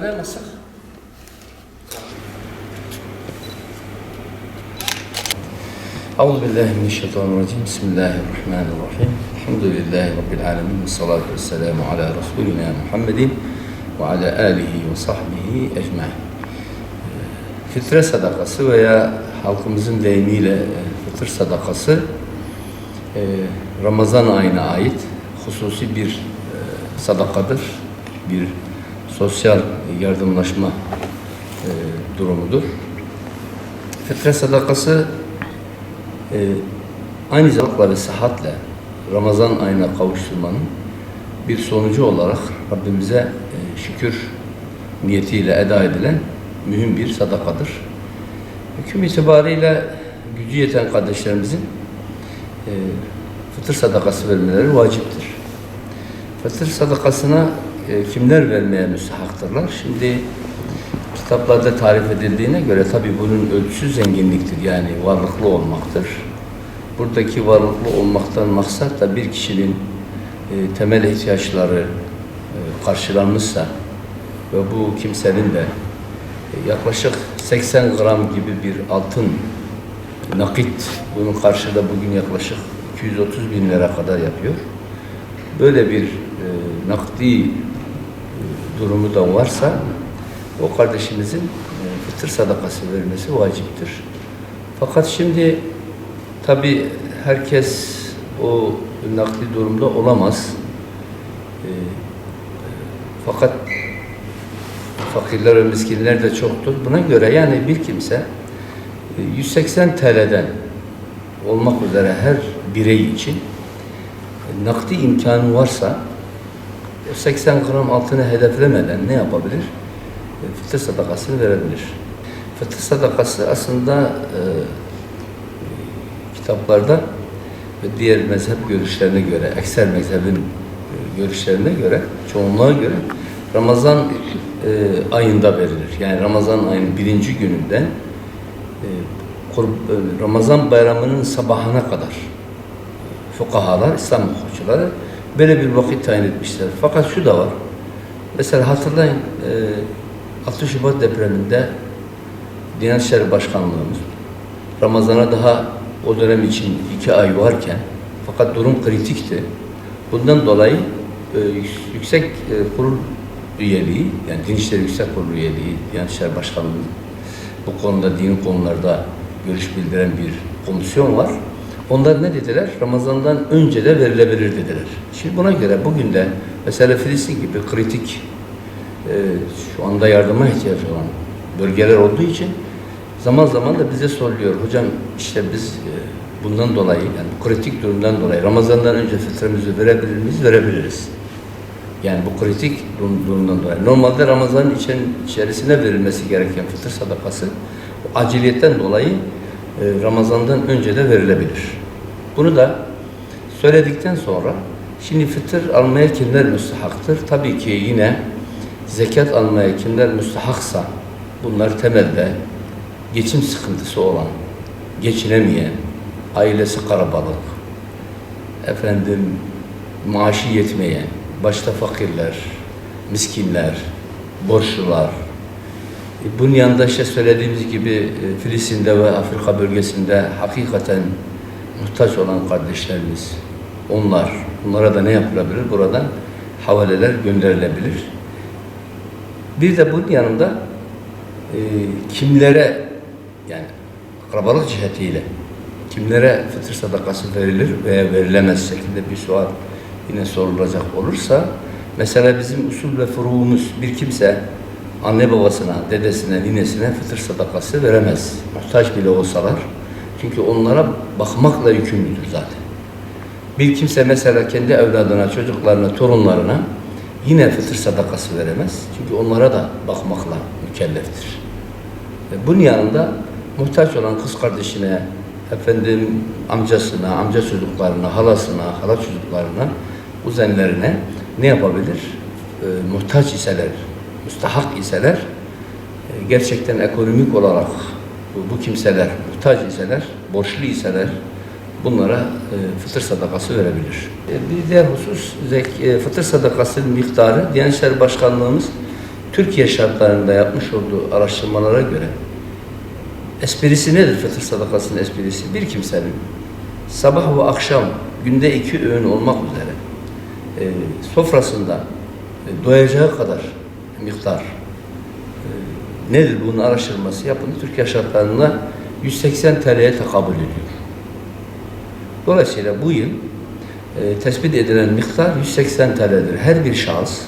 ayarlayamazsak أعوذ بالله من الشيطان الرجيم بسم الله الرحمن الرحيم الحمد لله رب العالمين والصلاة والسلام على رسولنا محمد وعلى آله وصحبه ecmaîn. Fitre sadakası veya halkımızın deyimiyle e, fıtır sadakası e, Ramazan ayına ait hususi bir e, sadakadır. Bir sosyal yardımlaşma e, durumudur. Fitre sadakası e, aynı zamanda ve sıhhatle Ramazan ayına kavuşturmanın bir sonucu olarak Rabbimize e, şükür niyetiyle eda edilen mühim bir sadakadır. Hüküm itibariyle gücü yeten kardeşlerimizin e, fıtır sadakası vermeleri vaciptir. Fıtır sadakasına e, kimler vermeye müstahaktırlar? Şimdi kitaplarda tarif edildiğine göre tabi bunun ölçüsü zenginliktir. Yani varlıklı olmaktır. Buradaki varlıklı olmaktan maksat da bir kişinin e, temel ihtiyaçları e, karşılanmışsa ve bu kimsenin de e, yaklaşık 80 gram gibi bir altın nakit bunun karşılığı bugün yaklaşık 230 bin lira kadar yapıyor. Böyle bir e, nakdi durumu da varsa o kardeşimizin e, fıtır sadakası vermesi vaciptir. Fakat şimdi tabi herkes o nakdi durumda olamaz. E, e, fakat fakirler ve miskinler de çoktur. Buna göre yani bir kimse e, 180 TL'den olmak üzere her birey için nakdi imkanı varsa o 80 gram altını hedeflemeden ne yapabilir? E, Fıtır sadakasını verebilir. Fıtır sadakası aslında e, kitaplarda ve diğer mezhep görüşlerine göre, ekser mezhebin e, görüşlerine göre, çoğunluğa göre Ramazan e, ayında verilir. Yani Ramazan ayının birinci gününden e, e, Ramazan bayramının sabahına kadar fukahalar, İslam hukukçuları böyle bir vakit tayin etmişler. Fakat şu da var. Mesela hatırlayın e, 6 Şubat depreminde Diyanet İşleri Başkanlığımız Ramazan'a daha o dönem için iki ay varken fakat durum kritikti. Bundan dolayı e, yüksek e, kurul üyeliği yani Din İşleri Yüksek Kurulu üyeliği Diyanet İşleri Başkanlığı bu konuda dini konularda görüş bildiren bir komisyon var. Onlar ne dediler? Ramazan'dan önce de verilebilir dediler. Şimdi buna göre bugün de mesela Filistin gibi kritik e, şu anda yardıma ihtiyacı olan bölgeler olduğu için zaman zaman da bize soruluyor. Hocam işte biz e, bundan dolayı yani kritik durumdan dolayı Ramazan'dan önce fitremizi verebilir miyiz? Verebiliriz. Yani bu kritik durum- durumdan dolayı. Normalde Ramazan'ın içerisine verilmesi gereken fıtır sadakası aciliyetten dolayı e, Ramazan'dan önce de verilebilir. Bunu da söyledikten sonra şimdi fıtır almaya kimler müstahaktır? Tabii ki yine zekat almaya kimler müstahaksa bunlar temelde geçim sıkıntısı olan, geçinemeyen, ailesi karabalık, efendim maaşı yetmeyen, başta fakirler, miskinler, borçlular. E, Bunun yanında işte söylediğimiz gibi e, Filistin'de ve Afrika bölgesinde hakikaten muhtaç olan kardeşlerimiz, onlar, bunlara da ne yapılabilir? Buradan havaleler gönderilebilir. Bir de bunun yanında e, kimlere yani akrabalık cihetiyle kimlere fıtır sadakası verilir veya verilemez şeklinde bir sual yine sorulacak olursa mesela bizim usul ve furuğumuz bir kimse anne babasına, dedesine, ninesine fıtır sadakası veremez. Muhtaç bile olsalar. Çünkü onlara bakmakla yükümlüdür zaten. Bir kimse mesela kendi evladına, çocuklarına, torunlarına yine fıtır sadakası veremez. Çünkü onlara da bakmakla mükelleftir. Ve bunun yanında muhtaç olan kız kardeşine, efendim amcasına, amca çocuklarına, halasına, hala çocuklarına, kuzenlerine ne yapabilir? Ee, muhtaç iseler, müstahak iseler, e, gerçekten ekonomik olarak bu, bu kimseler muhtaç iseler, borçlu iseler bunlara e, fıtır sadakası verebilir. E, bir diğer husus zek, e, fıtır sadakasının miktarı Diyanet İşleri Başkanlığımız Türkiye şartlarında yapmış olduğu araştırmalara göre esprisi nedir fıtır sadakasının esprisi? Bir kimsenin sabah ve akşam günde iki öğün olmak üzere e, sofrasında e, doyacağı kadar miktar nedir bunun araştırması yapıldı. Türkiye şartlarında 180 TL'ye tekabül ediyor. Dolayısıyla bu yıl e, tespit edilen miktar 180 TL'dir. Her bir şahıs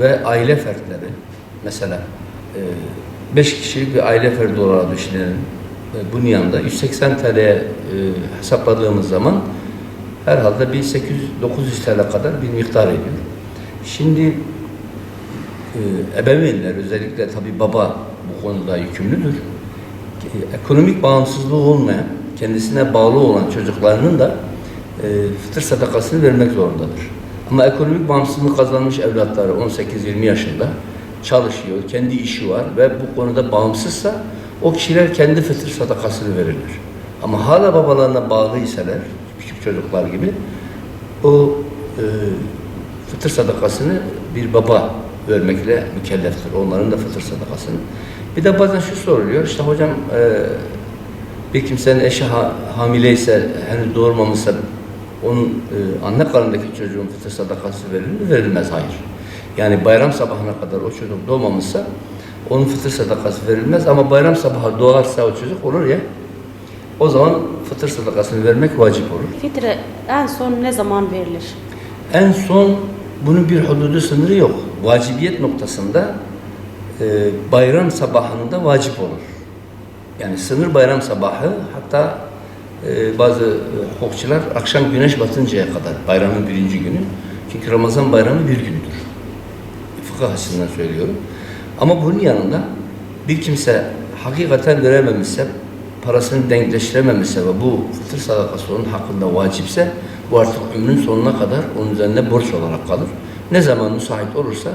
ve aile fertleri mesela 5 kişilik bir aile ferdi olarak düşünelim. E, bunun yanında 180 TL'ye e, hesapladığımız zaman herhalde bir 800 900 TL kadar bir miktar ediyor. Şimdi e, ebeveynler özellikle tabii baba bu konuda yükümlüdür. E, ekonomik bağımsızlığı olmayan, kendisine bağlı olan çocuklarının da e, fıtır sadakasını vermek zorundadır. Ama ekonomik bağımsızlığı kazanmış evlatları 18-20 yaşında çalışıyor, kendi işi var ve bu konuda bağımsızsa o kişiler kendi fıtır sadakasını verirler. Ama hala babalarına bağlı iseler, küçük çocuklar gibi o e, fıtır sadakasını bir baba vermekle mükelleftir. Onların da fıtır sadakasını. Bir de bazen şu soruluyor, işte hocam e, bir kimsenin eşi ha, hamileyse, henüz doğurmamışsa onun e, anne karnındaki çocuğun fıtır sadakası verilir mi? Verilmez, hayır. Yani bayram sabahına kadar o çocuk doğmamışsa onun fıtır sadakası verilmez ama bayram sabahı doğarsa o çocuk olur ya o zaman fıtır sadakasını vermek vacip olur. Fitre en son ne zaman verilir? En son bunun bir hududu sınırı yok. Vacibiyet noktasında e, bayram sabahında vacip olur. Yani sınır bayram sabahı hatta e, bazı e, hukukçular akşam güneş batıncaya kadar bayramın birinci günü. Çünkü Ramazan bayramı bir gündür. Fıkıh açısından söylüyorum. Ama bunun yanında bir kimse hakikaten verememişse, parasını denkleştirememişse ve bu fıtır sadakası onun hakkında vacipse bu artık ömrün sonuna kadar onun üzerine borç olarak kalır. Ne zaman müsait olursa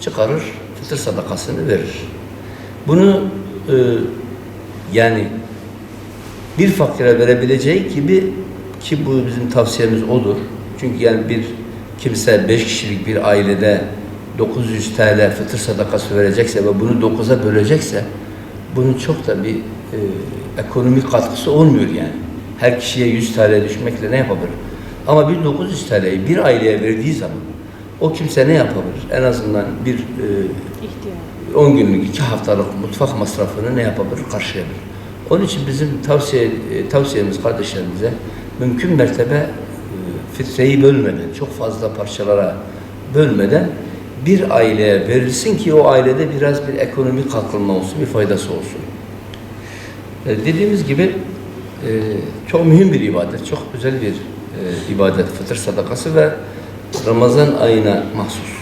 çıkarır, fıtır sadakasını verir. Bunu e, yani bir fakire verebileceği gibi ki bu bizim tavsiyemiz odur. Çünkü yani bir kimse beş kişilik bir ailede 900 TL fıtır sadakası verecekse ve bunu 9'a bölecekse bunun çok da bir e, ekonomik katkısı olmuyor yani. Her kişiye 100 TL düşmekle ne yapabilir? Ama bir 900 TL'yi bir aileye verdiği zaman o kimse ne yapabilir? En azından bir e, İhtiyar. 10 günlük, 2 haftalık mutfak masrafını ne yapabilir? Karşılayabilir. Onun için bizim tavsiye e, tavsiyemiz kardeşlerimize mümkün mertebe e, fitreyi bölmeden, çok fazla parçalara bölmeden bir aileye verilsin ki o ailede biraz bir ekonomik kalkınma olsun, bir faydası olsun. E, dediğimiz gibi e, çok mühim bir ibadet, çok özel bir ibadet, fıtır sadakası ve Ramazan ayına mahsus.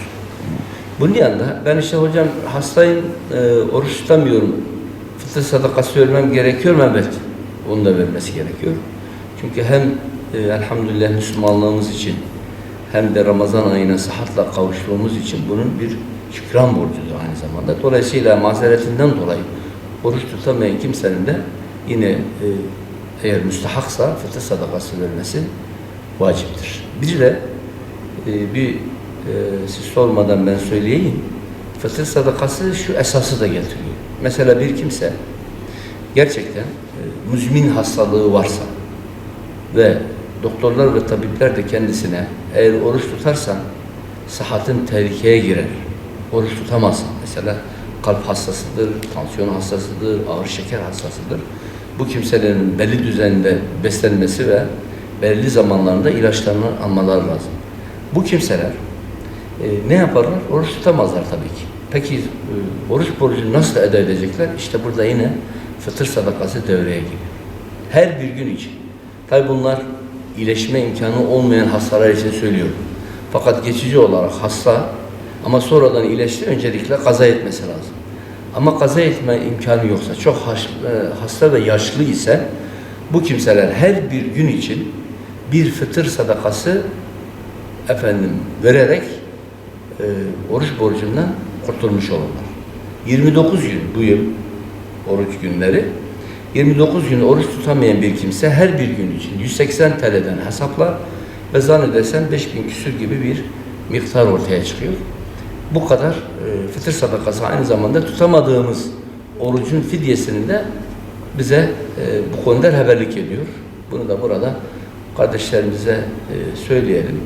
Bunun yanında ben işte hocam hastayım, e, oruç tutamıyorum, fıtır sadakası vermem gerekiyor mu? Evet. Onu da vermesi gerekiyor. Çünkü hem e, elhamdülillah Müslümanlığımız için hem de Ramazan ayına sıhhatle kavuştuğumuz için bunun bir şükran borcudur aynı zamanda. Dolayısıyla mazeretinden dolayı oruç tutamayan kimsenin de yine e, eğer müstahaksa fıtır sadakası vermesi vaciptir. Bir de e, bir e, siz sormadan ben söyleyeyim. Fıtır sadakası şu esası da getiriyor. Mesela bir kimse gerçekten e, müzmin hastalığı varsa ve doktorlar ve tabipler de kendisine eğer oruç tutarsan sıhhatin tehlikeye girer. Oruç tutamazsın. Mesela kalp hastasıdır, tansiyon hastasıdır, ağır şeker hastasıdır. Bu kimselerin belli düzeninde beslenmesi ve belli zamanlarında ilaçlarını almaları lazım. Bu kimseler e, ne yaparlar? Oruç tutamazlar tabii ki. Peki e, oruç borcunu nasıl eda edecekler? İşte burada yine fıtır sadakası devreye giriyor. Her bir gün için. Tabii bunlar iyileşme imkanı olmayan hastalar için söylüyorum. Fakat geçici olarak hasta ama sonradan iyileşti öncelikle kaza etmesi lazım. Ama kaza etme imkanı yoksa, çok e, hasta ve yaşlı ise bu kimseler her bir gün için bir fıtır sadakası efendim vererek e, oruç borcundan kurtulmuş olurlar. 29 gün bu yıl oruç günleri 29 gün oruç tutamayan bir kimse her bir gün için 180 TL'den hesaplar ve zannedersen 5000 küsür gibi bir miktar ortaya çıkıyor. Bu kadar e, fıtır sadakası aynı zamanda tutamadığımız orucun fidyesini de bize e, bu konuda haberlik ediyor. Bunu da burada kardeşlerimize e, söyleyelim.